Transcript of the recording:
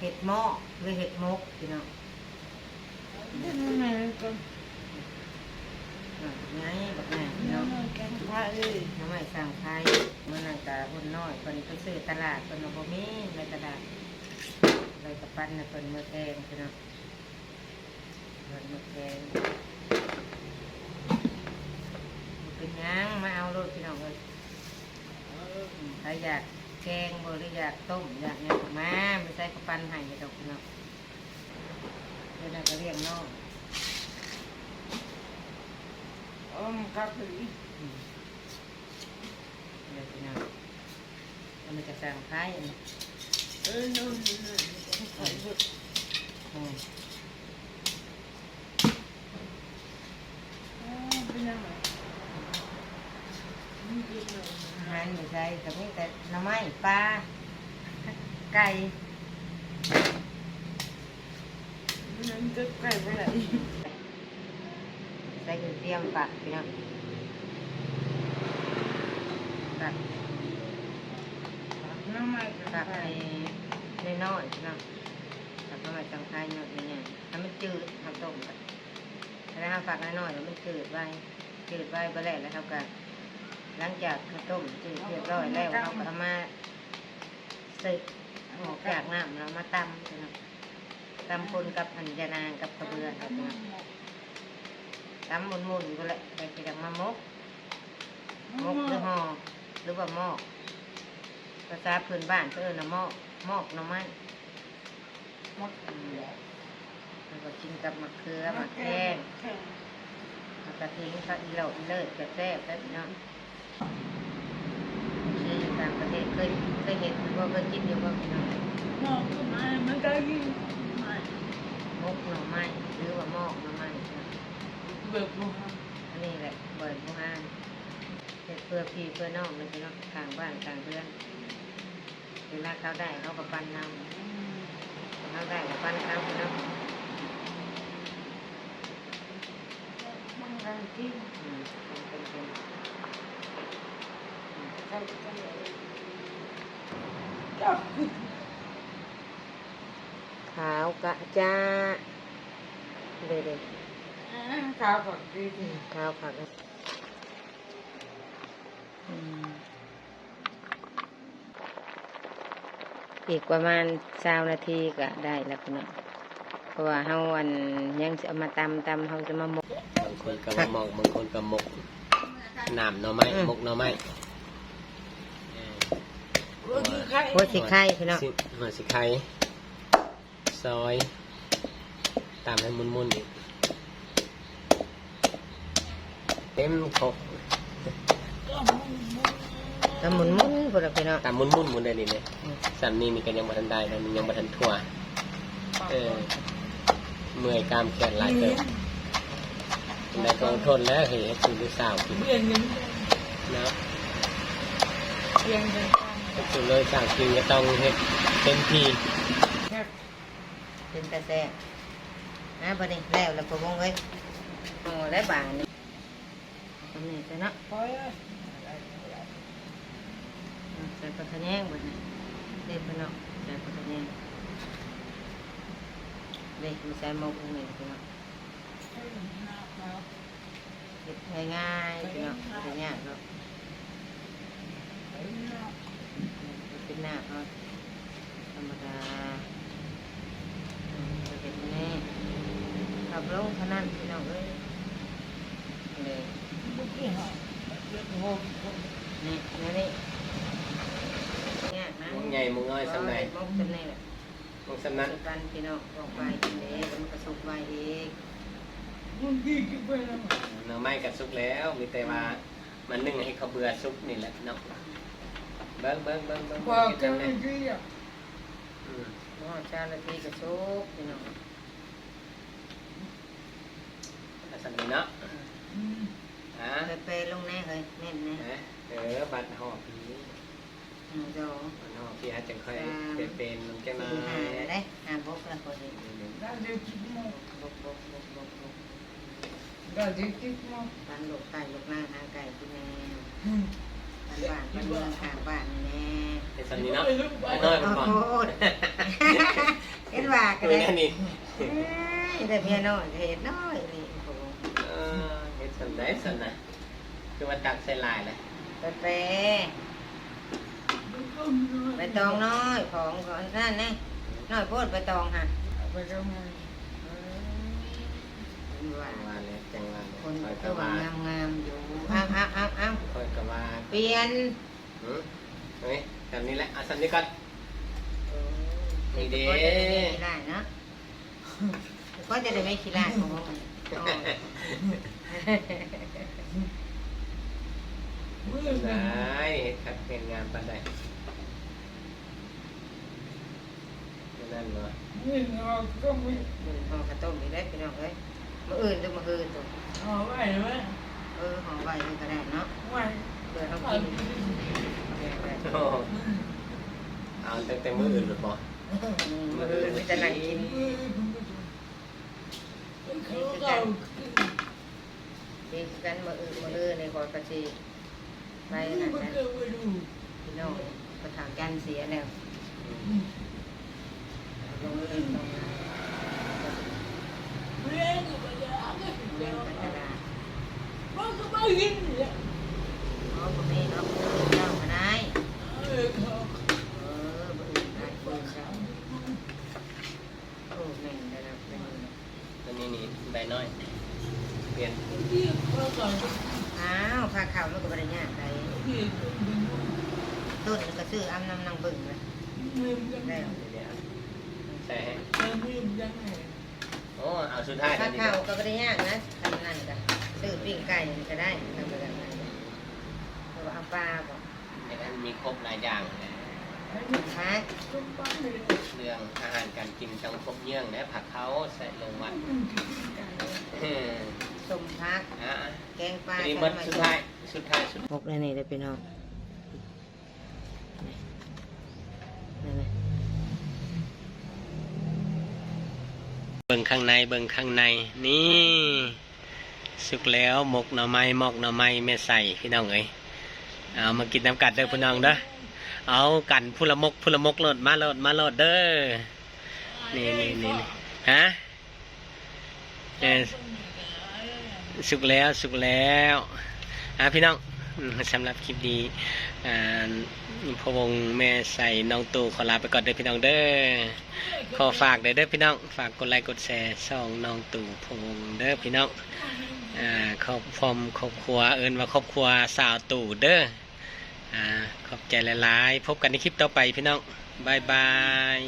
เห็ดหม้อหรือเห็ดมกพี่น้องนี่มันไงก็อะไงบักแม่พี่นี่น้องมันแกงไทยน้ำไม้สั่งไทยเมื่อนั้นกะหุ่นน้อยคนไปซื้อตลาดคนเอาบ่มีในตลาดเลยกระปั้นนะคนมือแกงพี่น้องคนมือแกงบ่เป็นหยังมาเอารถพี่น้องเลยอืมถ้าอยาก แกงบ่หรือยากต้มอยากหยังก็มาไม่ใช่กระปั้นให้ดอกพี่น้องเดี๋ยวเราก็เรียกน้องอมันกับอีอืมเดี๋ยวพี่น้องแล้วมันจะสั่งไทยอันนี้เออนู่นนี่นั่นแกงไทยหมด อืม อ๋อเป็นยังไงมันกินเลย อาหารอยู่ ใจแต่มีแต่หน่อไม้ปลาไก่มันจะไก่ไปไหนใส่กระเทียมปักพี่น้องปักน้ำมันปักไก่ในน้อยๆพี่น้องปักน้ำมันจังไทยหน่อยเนี่ยถ้ามันจืดทำต้มกันถ้าเราปักน้อยๆแล้วมันจืดไว้จืดไว้ไปแล้วแล้วเขาก็ หลังจากข้าวต้มจืดเรียบร้อยแล้วเขาก็เอามาสึกออกจากน้ำแล้วมาตำนะตำคนกับอัญญานางกับกระเบือครับพี่น้องตำมุนๆก็แหละไปกินมามกมกหรือห่อหรือว่าหมอกภาษาพื้นบ้านก็เอิ้นนะหมอกหมอกน่อไม้หมดอืมแล้วก็กินกับมะเขือมะแขงมะกระทิงข้าวอีเหล่าอีเลิศแบบแซ่บแล้วพี่น้องที่อยู่ ต่างประเทศเคยเคยเห็นหรือว่าเคยกินอยู่บ่พี่น้องหมดมามันก็กินไม่มกหน่อไม้หรือว่ามอกหน่อไม้นะเบิกมาอันนี้แหละเบิร์ดผู้ห้านเพื่อพี่เพื่อน้องเลยพี่น้องกลางบ้านกลางเรือนเวลาเขาได้เขาก็ปั้นนำเขาได้ก็ปั้นเขาพี่น้องมันก็กิน อืมเป็นเป็น ไก่ไก่จับ ขาวกะจ้าเด็ดข้าวผัดกินๆขาวผักอืมอีกประมาณสานาทีก็ได้แล้วพี่น้องเพราะว่าเฮาอันยังจะเอามาตำตำเฮาจะมาหมกบางคนก็มามองบางคนก็หมกน้ำหน่อไม้อืมหมกหน่อไม้ เออก็คือไข่หัวสิไข่พี่น้องสิหัวสิไข่ซอย ตามให้มุนๆอีกเต็มครกตำหมุนมุนพวกเราพี่น้องตามมุนๆหมุนได้นี่เลยอืมสามนี้นี่ก็ยังบ่ทันได้นะมันยังบ่ทันทั่ว เออ เมื่อยกล้ามแขนหลายเติบได้ก็ทนแล้วเฮ้ยคือลูกสาวกินเปลี่ยนเงินนะเปลี่ยนเงิน ก็คือเลยสาวกินก็ต้องเฮ็ดเต็มที่เป็นตาแซ่บนะบัดนี้แล้วแล้วพวงเอ้ยโอ้ได้บางนี่ตรงนี้จะเนาะพอแล้วใส่ปลาทะแยงบัดนี้เด็ดพี่น้องใส่ปลาทะแยงเด็กมีใส่หมกนี่พี่น้องเฮ็ดง่ายๆพี่น้องเป็นยากเนาะ หน้าเนาะธรรมดาอืมเฮ็ดแน่ขับลงเท่านั้นพี่น้องเอ้ยเลยบุกที่ห้องเด็กโง่นี่นี่นี่ยากนะมุงใหญ่มุงน้อยสำไหนมกจำนี่แหละมุงสำนั้นสุกันพี่น้องออกไปกินเองมันก็สุกไว้เองบุกที่กินไปแล้วหน่อไม้กับซุกแล้ว มีแต่ว่ามันนึ่งให้เขาเบื่อซุกนี่แหละเนาะ เบิ้งเบิ้งเบิ้งเบิ้งพอเฮ็ดเจ้าจังหได๋น้าที่อะอืมหม้อจานละทีก็สุกพี่น้องแต่สันนี้เนาะอะไปเปลงแน่เลยแน่นแน่นะเออบัตรหอบนี้หนึ่งสองบัตรหอบพี่อาจจะค่อยเป็นเป็นๆมันจะมาสี่ห้าได้ห้าบกละคนเองได้เด็กกินมั้งบกบกบกบกบกได้เด็กกินมั้งบ้านลูกไก่ลูกหน้าทางไก่กินแน่บ้าน บ้านบ้านเมืองข้างบ้านนี่แน่เป็นสันนี้เนาะน้อยมันโอ้ก่อนโหก็คือได้นั่นนี่เอ้ยแต่เมียน้อยเห็ดน้อยนี่โอ้โหเออเฮ็ดสันได้สันนะคือว่าตักใส่ลายเลยไปแปรไปตองน้อยของของนั่นนะน้อยโพดไปตองค่ะไปทำงาน อืมว่าว่าเลยจังว่าคนคอยกก็ะว่าวางามงามๆอยู่อ้าวอ้าวอ้าวอ้าวคอยกะว่าเปลี่ยนหืมเฮ้ยแบบนี้แหละอาสันนี้ก่อนนี่เด้ ก็จะได้ไม่ขี้ร้ายเนาะก็จะได้ไม่ขี้ร้ายของมันอ๋อได้ขัดเห็นงานปันใดนั่นเนาะ นี่เราก็ไม่มือห่อกระต้มอีกแล้วพี่น้องเอ้ย มาอื่นตัวมาอื่นตัวเอาไว้ไว้เออห่อไว้เลยก็ได้เนาะไว้เพื่อเขาเอากินโอ้เอาตั้งแต่มืออื่นหรือเปล่ามาอื่นไม่จะนั่งกินเขาเรากินกันมาอื่นมาอื่นในคอยกระชีไปไม่นั่นมานะเกิดไปดูพี่น้องประถางกันเสียแล้วลงอื่นลงมา เลี้ยงกับยาก็ เล่นกันกระดาษ มันก็ไม่กินเนี่ยอ๋อผมนี่เนาะเจ้ามาได้เออเขาเออมาอื่นได้ปืนเจ้าโอ้แม่งได้รับเป็นตัวนี้นี่ได้น้อย เปลี่ยนที่เขาก่อนอ้าวพาข่าวมันก็บริญญาไปที่เป็นต้นก็ซื้ออ้ำน้ำนางบึ่งเลยลืมยังไงแล้วเดี๋ยวใส่ให้ลืมยังไงโอ้เอาสุดท้ายพาดีกข่าวว่าก็บริญญานะทำนั่นกัน ซื้อปิ้งไก่ก็ได้ทำแบบนั้นเราะว่าเอาปลาบอกในนั้นมีครบหลายอย่างเลยพักต้องปั้นเลยเรื่องอาหารการกินต้องครบเยื่องและผักเขาใส่ลงวัดสมพักอะแกงปลานนี้มันสุดท้ายสุดท้ายสุดหกในนี่เลยพี่น้องนี่นี่เบิ่งข้างในเบิ่งข้างในนี่ สุกแล้วหมกหน่อไม้หมกหน่อไม้แม่ใส่พี่น้องเอ้ยเอามากินน้ำกัดเด้อพี่น้องเด้อเอากันพุละมกพุละมกโลดมาโลดมาโลดเด้อนี่นี่นี่นี่ฮะเออสุกแล้วสุกแล้วอะพี่น้องสำหรับคลิปดีอ่าพวงแม่ใส่น้องตู่ขอลาไปก่อนเด้อพี่น้องเด้อขอฝากเด้อเด้อพี่น้อง ฝากกดไลค์กดแชร์ช่องน้องตู่พวงเด้อพี่น้อง อ่าครอบครอมครอบครัวเอินว่าครอบครัวสาวตู่เด้ออ่าขอบใจหลายๆ พบกันในคลิปต่อไปพี่น้องบายบาย